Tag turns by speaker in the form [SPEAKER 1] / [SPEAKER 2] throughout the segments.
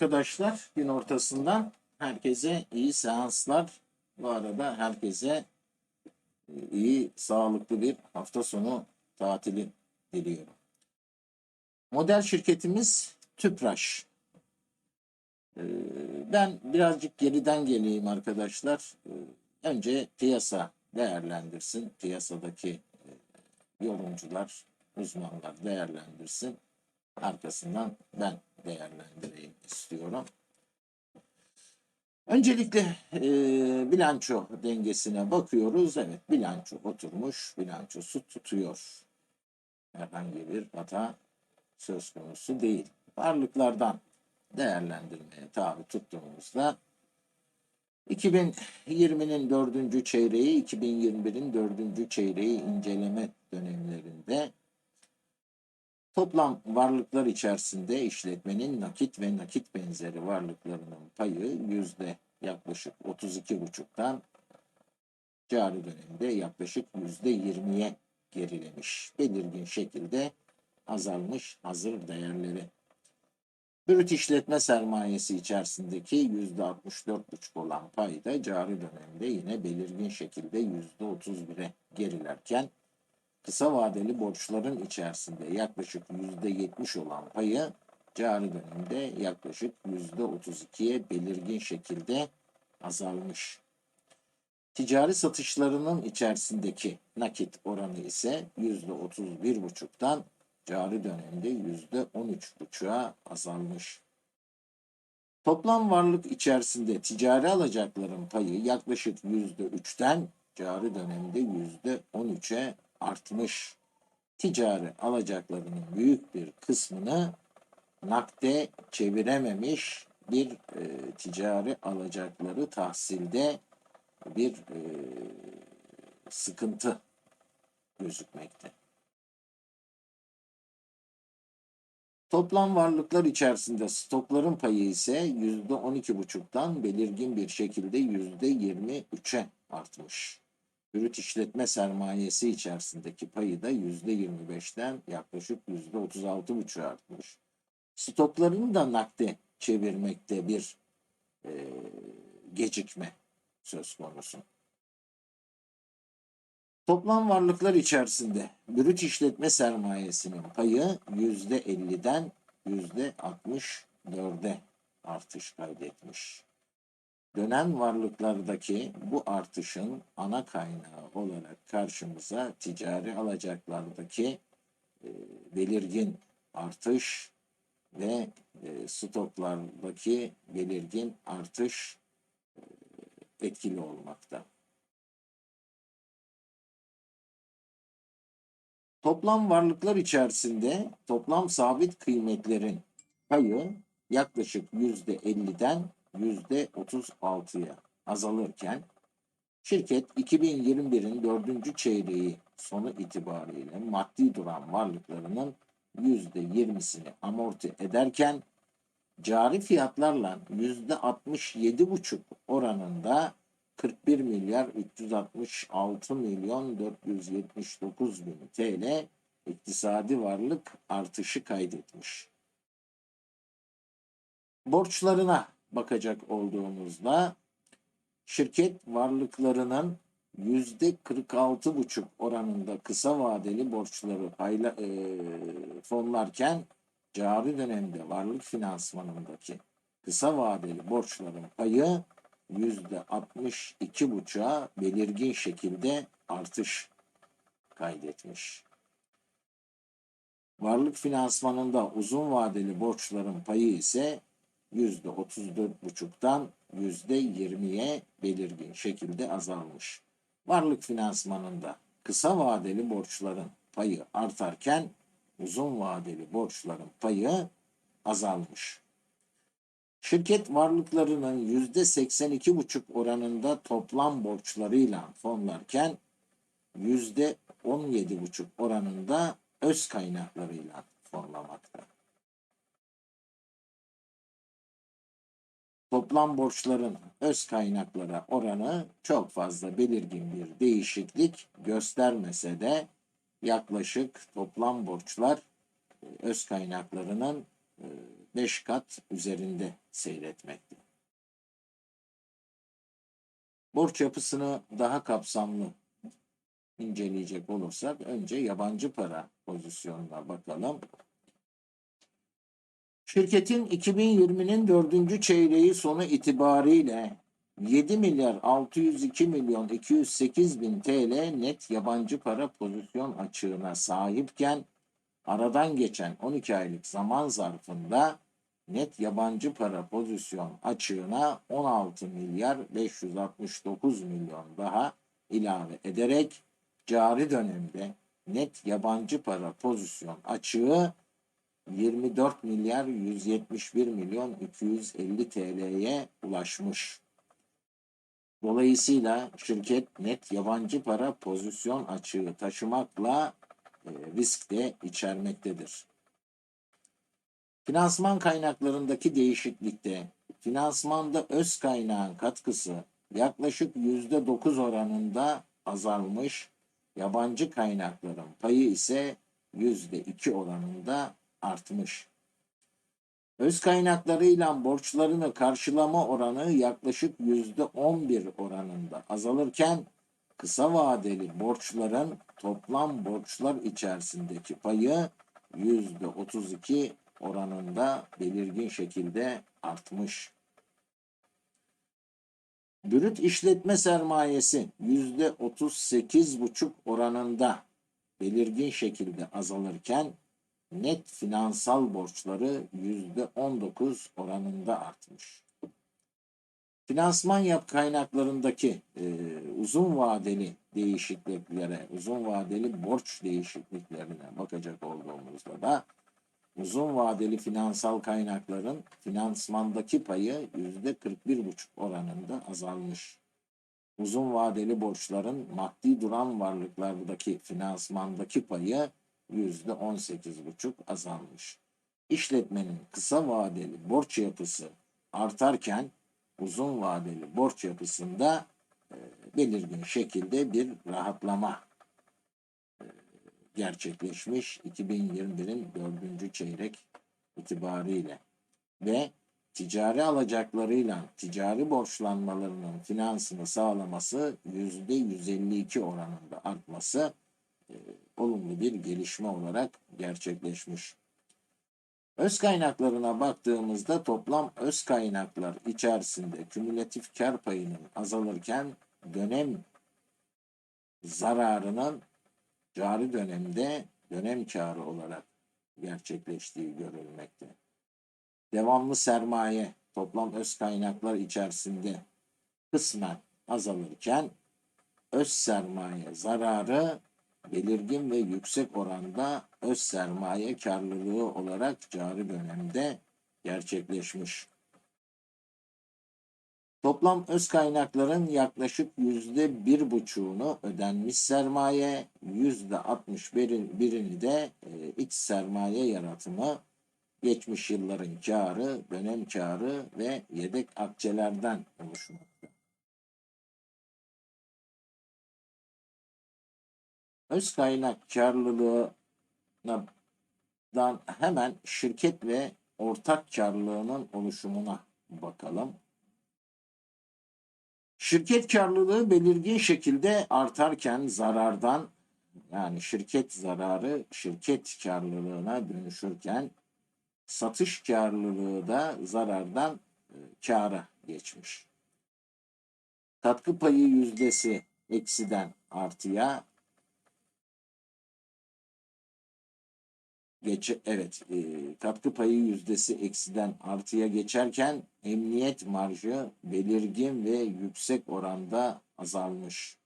[SPEAKER 1] Arkadaşlar. Gün ortasından herkese iyi seanslar. Bu arada herkese e, iyi, sağlıklı bir hafta sonu tatili diliyorum. Model şirketimiz Tüpraş. Ee, Ben birazcık geriden geleyim arkadaşlar. Ee, Önce piyasa değerlendirsin. Piyasadaki e, yorumcular, uzmanlar değerlendirsin. Arkasından ben değerlendireyim istiyorum. Öncelikle e, bilanço dengesine bakıyoruz. Evet bilanço oturmuş, bilançosu tutuyor. Herhangi bir hata söz konusu değil. Varlıklardan değerlendirmeye tabi tuttuğumuzda 2020'nin dördüncü çeyreği, 2021'in dördüncü çeyreği inceleme dönemlerinde Toplam varlıklar içerisinde işletmenin nakit ve nakit benzeri varlıklarının payı yüzde yaklaşık 32,5'tan cari dönemde yaklaşık yüzde 20'ye gerilemiş. Belirgin şekilde azalmış hazır değerleri. Brüt işletme sermayesi içerisindeki yüzde 64,5 olan pay da cari dönemde yine belirgin şekilde yüzde 31'e gerilerken kısa vadeli borçların içerisinde yaklaşık %70 olan payı cari dönemde yaklaşık %32'ye belirgin şekilde azalmış. Ticari satışlarının içerisindeki nakit oranı ise %31,5'tan cari dönemde %13,5'a azalmış. Toplam varlık içerisinde ticari alacakların payı yaklaşık %3'ten cari dönemde %13'e artmış. Ticari alacaklarının büyük bir kısmını nakde çevirememiş bir e, ticari alacakları tahsilde bir e, sıkıntı gözükmekte. Toplam varlıklar içerisinde stokların payı ise yüzde 12,5'tan belirgin bir şekilde yüzde 23'e artmış. Brüt işletme sermayesi içerisindeki payı da %25'ten yaklaşık %36,5'a artmış. Stoklarını da nakde çevirmekte bir e, gecikme söz konusu. Toplam varlıklar içerisinde brüt işletme sermayesinin payı %50'den %64'e artış kaydetmiş. Dönen varlıklardaki bu artışın ana kaynağı olarak karşımıza ticari alacaklardaki e, belirgin artış ve e, stoklardaki belirgin artış e, etkili olmakta. Toplam varlıklar içerisinde toplam sabit kıymetlerin payı yaklaşık %50'den %36'ya azalırken şirket 2021'in dördüncü çeyreği sonu itibariyle maddi duran varlıklarının %20'sini amorti ederken cari fiyatlarla %67,5 oranında 41 milyar 366 milyon 479 bin TL iktisadi varlık artışı kaydetmiş. Borçlarına bakacak olduğumuzda şirket varlıklarının yüzde 46,5 oranında kısa vadeli borçları payla, e, fonlarken cari dönemde varlık finansmanındaki kısa vadeli borçların payı yüzde 62,5'a belirgin şekilde artış kaydetmiş. Varlık finansmanında uzun vadeli borçların payı ise %34,5'tan %20'ye belirgin şekilde azalmış. Varlık finansmanında kısa vadeli borçların payı artarken uzun vadeli borçların payı azalmış. Şirket varlıklarının %82,5 oranında toplam borçlarıyla fonlarken %17,5 oranında öz kaynaklarıyla fonlamakta. Toplam borçların öz kaynaklara oranı çok fazla belirgin bir değişiklik göstermese de yaklaşık toplam borçlar e, öz kaynaklarının e, 5 kat üzerinde seyretmekte. Borç yapısını daha kapsamlı inceleyecek olursak önce yabancı para pozisyonuna bakalım. Şirketin 2020'nin dördüncü çeyreği sonu itibariyle 7 milyar 602 milyon 208 bin TL net yabancı para pozisyon açığına sahipken aradan geçen 12 aylık zaman zarfında net yabancı para pozisyon açığına 16 milyar 569 milyon daha ilave ederek cari dönemde net yabancı para pozisyon açığı 24 milyar 171 milyon 250 TL'ye ulaşmış. Dolayısıyla şirket net yabancı para pozisyon açığı taşımakla e, risk de içermektedir. Finansman kaynaklarındaki değişiklikte finansmanda öz kaynağın katkısı yaklaşık %9 oranında azalmış, yabancı kaynakların payı ise %2 oranında artmış. Öz kaynaklarıyla borçlarını karşılama oranı yaklaşık %11 oranında azalırken kısa vadeli borçların toplam borçlar içerisindeki payı %32 oranında belirgin şekilde artmış. Brüt işletme sermayesi %38,5 oranında belirgin şekilde azalırken net finansal borçları %19 oranında artmış. Finansman yap kaynaklarındaki e, uzun vadeli değişikliklere, uzun vadeli borç değişikliklerine bakacak olduğumuzda da uzun vadeli finansal kaynakların finansmandaki payı yüzde 41,5 oranında azalmış. Uzun vadeli borçların maddi duran varlıklardaki finansmandaki payı 18,5 azalmış. İşletmenin kısa vadeli borç yapısı artarken uzun vadeli borç yapısında e, belirgin şekilde bir rahatlama e, gerçekleşmiş 2021'in dördüncü çeyrek itibariyle ve ticari alacaklarıyla ticari borçlanmalarının finansını sağlaması yüzde 152 oranında artması e, olumlu bir gelişme olarak gerçekleşmiş. Öz kaynaklarına baktığımızda toplam öz kaynaklar içerisinde kümülatif kar payının azalırken dönem zararının cari dönemde dönem karı olarak gerçekleştiği görülmekte. Devamlı sermaye toplam öz kaynaklar içerisinde kısmen azalırken öz sermaye zararı belirgin ve yüksek oranda öz sermaye karlılığı olarak cari dönemde gerçekleşmiş. Toplam öz kaynakların yaklaşık yüzde bir buçuğunu ödenmiş sermaye, yüzde altmış birini de e, iç sermaye yaratımı, geçmiş yılların karı, dönem karı ve yedek akçelerden oluşmakta. Öz kaynak karlılığından hemen şirket ve ortak karlılığının oluşumuna bakalım. Şirket karlılığı belirgin şekilde artarken zarardan yani şirket zararı şirket karlılığına dönüşürken satış karlılığı da zarardan e, kâra geçmiş. Katkı payı yüzdesi eksiden artıya geç evet e, katkı payı yüzdesi eksiden artıya geçerken emniyet marjı belirgin ve yüksek oranda azalmış.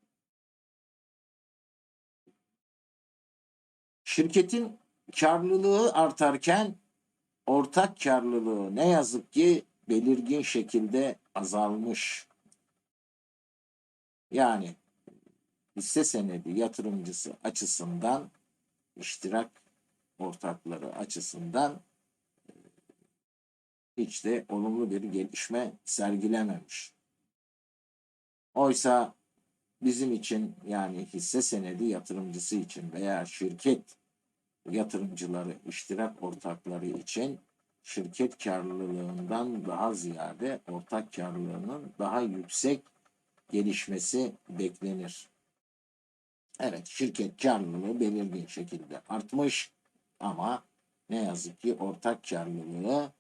[SPEAKER 1] Şirketin karlılığı artarken ortak karlılığı ne yazık ki belirgin şekilde azalmış. Yani hisse senedi yatırımcısı açısından iştirak ortakları açısından e, hiç de olumlu bir gelişme sergilememiş. Oysa bizim için yani hisse senedi yatırımcısı için veya şirket yatırımcıları, iştirak ortakları için şirket karlılığından daha ziyade ortak karlılığının daha yüksek gelişmesi beklenir. Evet, şirket karlılığı belirgin şekilde artmış ama ne yazık ki ortak karlılığı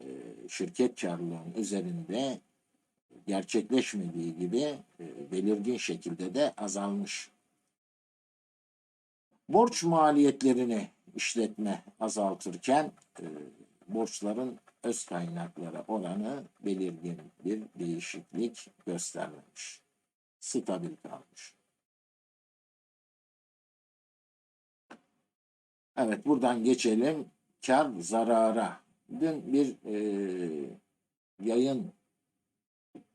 [SPEAKER 1] e, şirket karlılığının üzerinde gerçekleşmediği gibi e, belirgin şekilde de azalmış. Borç maliyetlerini işletme azaltırken e, borçların öz kaynaklara oranı belirgin bir değişiklik göstermemiş. Stabil kalmış. Evet buradan geçelim kar zarara. Dün bir e, yayın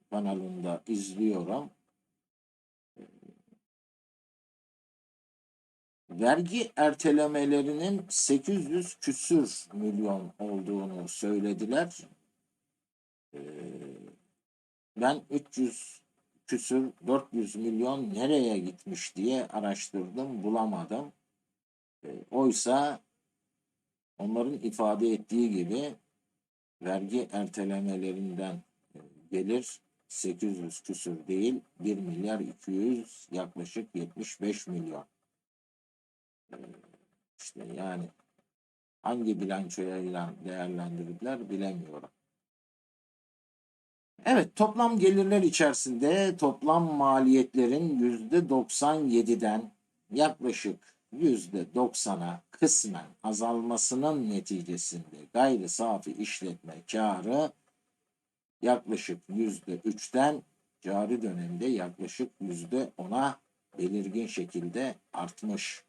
[SPEAKER 1] kanalında izliyorum. Vergi ertelemelerinin 800 küsür milyon olduğunu söylediler. Ee, ben 300 küsür 400 milyon nereye gitmiş diye araştırdım bulamadım. Ee, oysa onların ifade ettiği gibi vergi ertelemelerinden e, gelir 800 küsür değil 1 milyar 200 yaklaşık 75 milyon. İşte yani hangi bilançoyla değerlendirdiler bilemiyorum. Evet toplam gelirler içerisinde toplam maliyetlerin yüzde 97'den yaklaşık %90'a kısmen azalmasının neticesinde gayri safi işletme karı yaklaşık yüzde üçten cari dönemde yaklaşık yüzde ona belirgin şekilde artmış.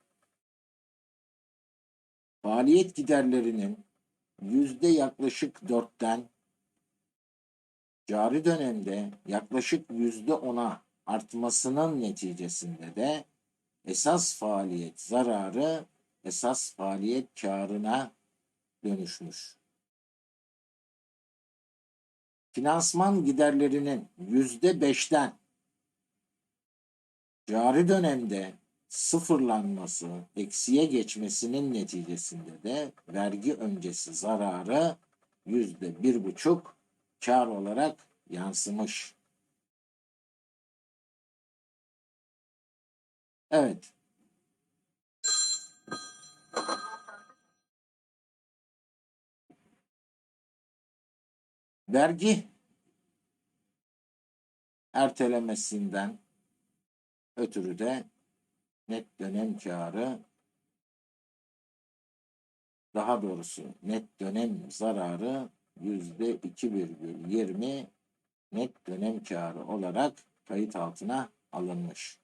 [SPEAKER 1] Faaliyet giderlerinin yüzde yaklaşık dörtten cari dönemde yaklaşık yüzde ona artmasının neticesinde de esas faaliyet zararı esas faaliyet karına dönüşmüş finansman giderlerinin yüzde beşten cari dönemde sıfırlanması, eksiye geçmesinin neticesinde de vergi öncesi zararı yüzde bir buçuk kar olarak yansımış. Evet. vergi ertelemesinden ötürü de net dönem karı daha doğrusu net dönem zararı yüzde 2,20 net dönem karı olarak kayıt altına alınmış.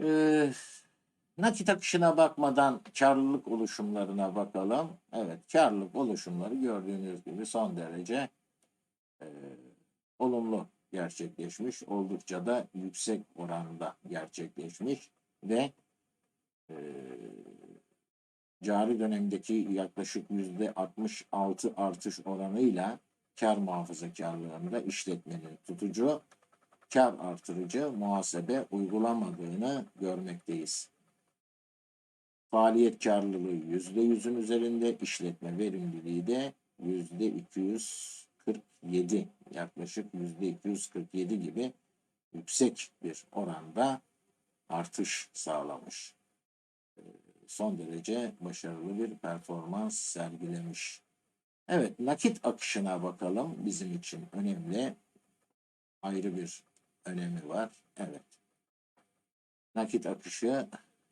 [SPEAKER 1] Ee, Nakit akışına bakmadan karlılık oluşumlarına bakalım. Evet, karlılık oluşumları gördüğünüz gibi son derece e, olumlu gerçekleşmiş. Oldukça da yüksek oranda gerçekleşmiş ve e, cari dönemdeki yaklaşık yüzde 66 artış oranıyla kar muhafazakarlığında işletmenin tutucu kar artırıcı muhasebe uygulamadığını görmekteyiz. Faaliyet karlılığı yüzde yüzün üzerinde, işletme verimliliği de yüzde 247 yaklaşık yüzde 247 gibi yüksek bir oranda artış sağlamış. Ee, son derece başarılı bir performans sergilemiş. Evet, nakit akışına bakalım. Bizim için önemli. Ayrı bir önemi var. Evet. Nakit akışı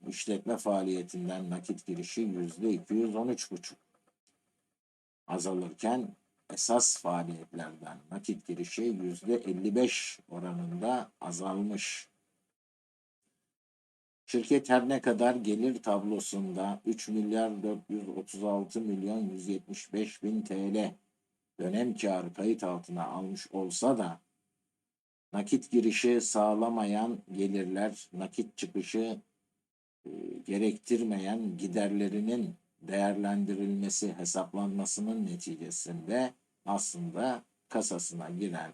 [SPEAKER 1] işletme faaliyetinden nakit girişi yüzde 213,5 azalırken esas faaliyetlerden nakit girişi yüzde 55 oranında azalmış. Şirket her ne kadar gelir tablosunda 3 milyar 436 milyon 175 bin TL dönem karı kayıt altına almış olsa da nakit girişi sağlamayan gelirler, nakit çıkışı e, gerektirmeyen giderlerinin değerlendirilmesi, hesaplanmasının neticesinde aslında kasasına giren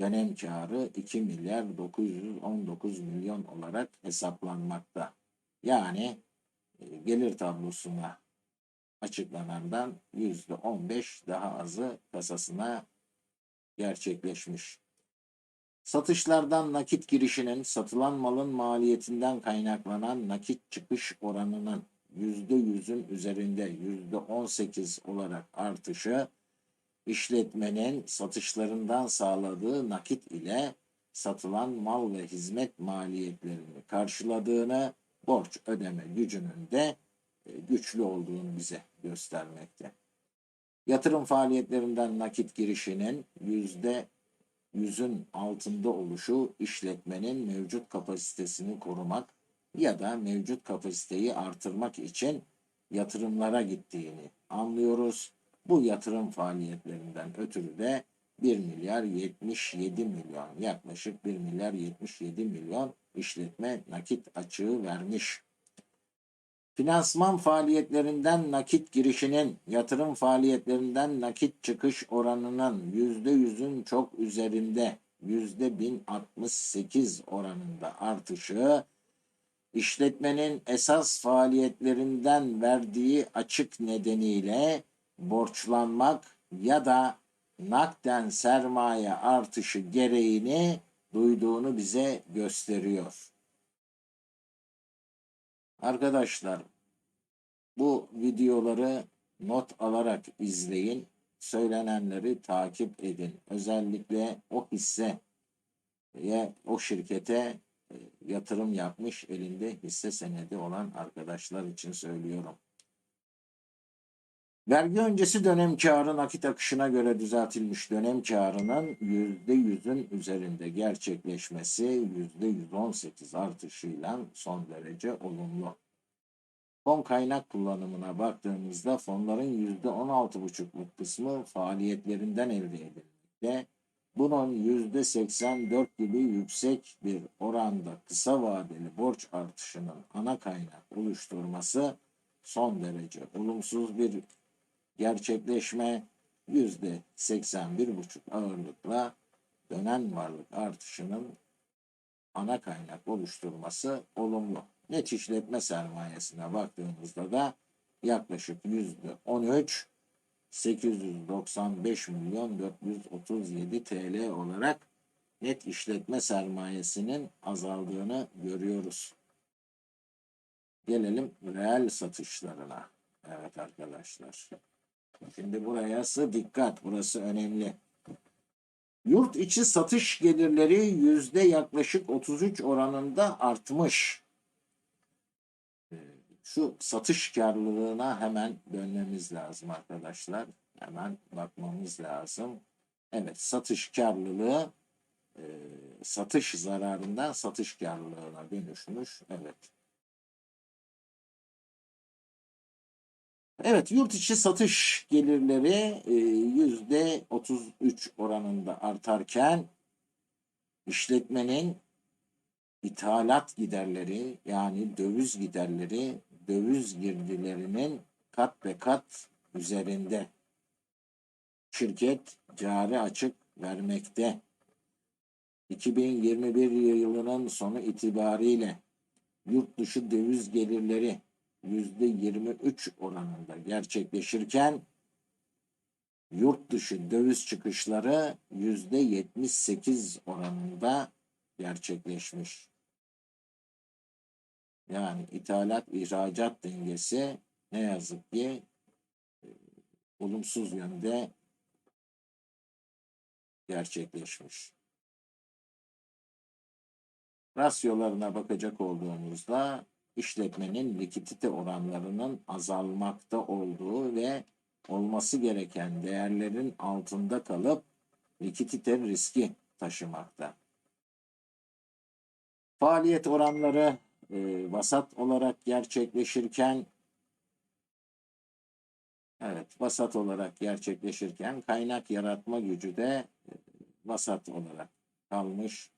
[SPEAKER 1] dönem karı 2 milyar 919 milyon olarak hesaplanmakta. Yani e, gelir tablosuna açıklanandan %15 daha azı kasasına gerçekleşmiş. Satışlardan nakit girişinin satılan malın maliyetinden kaynaklanan nakit çıkış oranının %100'ün üzerinde %18 olarak artışı işletmenin satışlarından sağladığı nakit ile satılan mal ve hizmet maliyetlerini karşıladığını, borç ödeme gücünün de e, güçlü olduğunu bize göstermekte. Yatırım faaliyetlerinden nakit girişinin yüzde yüzün altında oluşu işletmenin mevcut kapasitesini korumak ya da mevcut kapasiteyi artırmak için yatırımlara gittiğini anlıyoruz. Bu yatırım faaliyetlerinden ötürü de 1 milyar 77 milyon yaklaşık 1 milyar 77 milyon işletme nakit açığı vermiş. Finansman faaliyetlerinden nakit girişinin yatırım faaliyetlerinden nakit çıkış oranının %100'ün çok üzerinde %1068 oranında artışı işletmenin esas faaliyetlerinden verdiği açık nedeniyle borçlanmak ya da nakden sermaye artışı gereğini duyduğunu bize gösteriyor. Arkadaşlar bu videoları not alarak izleyin. Söylenenleri takip edin. Özellikle o hisse ya o şirkete e, yatırım yapmış elinde hisse senedi olan arkadaşlar için söylüyorum. Vergi öncesi dönem karı nakit akışına göre düzeltilmiş dönem karının %100'ün üzerinde gerçekleşmesi %118 artışıyla son derece olumlu. Fon kaynak kullanımına baktığımızda fonların %16,5'luk kısmı faaliyetlerinden elde edilmekte. Bunun %84 gibi yüksek bir oranda kısa vadeli borç artışının ana kaynak oluşturması son derece olumsuz bir gerçekleşme yüzde 81,5 ağırlıkla dönen varlık artışının ana kaynak oluşturması olumlu. Net işletme sermayesine baktığımızda da yaklaşık yüzde 13 895 milyon 437 TL olarak net işletme sermayesinin azaldığını görüyoruz. Gelelim reel satışlarına. Evet arkadaşlar. Şimdi burası dikkat. Burası önemli. Yurt içi satış gelirleri yüzde yaklaşık 33 oranında artmış. Ee, şu satış karlılığına hemen dönmemiz lazım arkadaşlar. Hemen bakmamız lazım. Evet satış karlılığı e, satış zararından satış karlılığına dönüşmüş. Evet. Evet, yurt içi satış gelirleri e, yüzde 33 oranında artarken işletmenin ithalat giderleri yani döviz giderleri, döviz girdilerinin kat be kat üzerinde. Şirket cari açık vermekte. 2021 yılının sonu itibariyle yurt dışı döviz gelirleri %23 oranında gerçekleşirken yurt dışı döviz çıkışları %78 oranında gerçekleşmiş. Yani ithalat ihracat dengesi ne yazık ki e, olumsuz yönde gerçekleşmiş. Rasyolarına bakacak olduğumuzda işletmenin likidite oranlarının azalmakta olduğu ve olması gereken değerlerin altında kalıp likidite riski taşımakta. Faaliyet oranları e, vasat olarak gerçekleşirken evet vasat olarak gerçekleşirken kaynak yaratma gücü de e, vasat olarak kalmış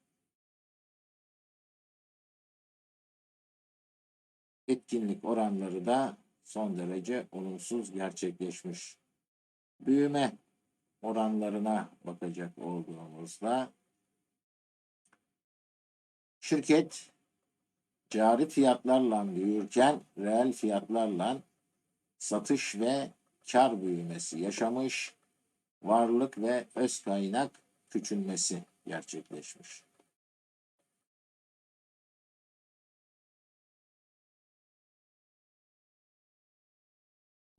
[SPEAKER 1] etkinlik oranları da son derece olumsuz gerçekleşmiş. Büyüme oranlarına bakacak olduğumuzda şirket cari fiyatlarla büyürken reel fiyatlarla satış ve kar büyümesi yaşamış, varlık ve öz kaynak küçülmesi gerçekleşmiş.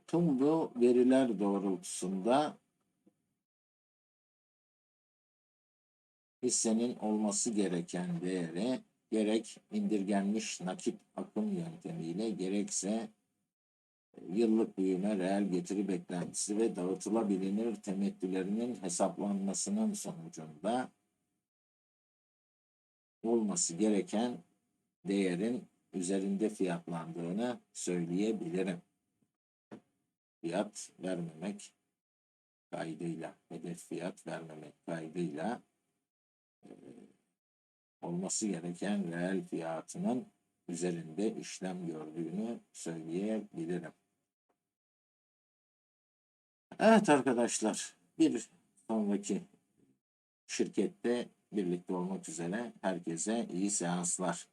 [SPEAKER 1] Tüm bu veriler doğrultusunda hissenin olması gereken değeri gerek indirgenmiş nakit akım yöntemiyle gerekse e, yıllık büyüme, reel getiri beklentisi ve dağıtılabilir temettülerinin hesaplanmasının sonucunda olması gereken değerin üzerinde fiyatlandığını söyleyebilirim. Fiyat vermemek kaydıyla, hedef fiyat vermemek kaydıyla e, olması gereken reel fiyatının üzerinde işlem gördüğünü söyleyebilirim. Evet arkadaşlar, bir sonraki şirkette birlikte olmak üzere herkese iyi seanslar.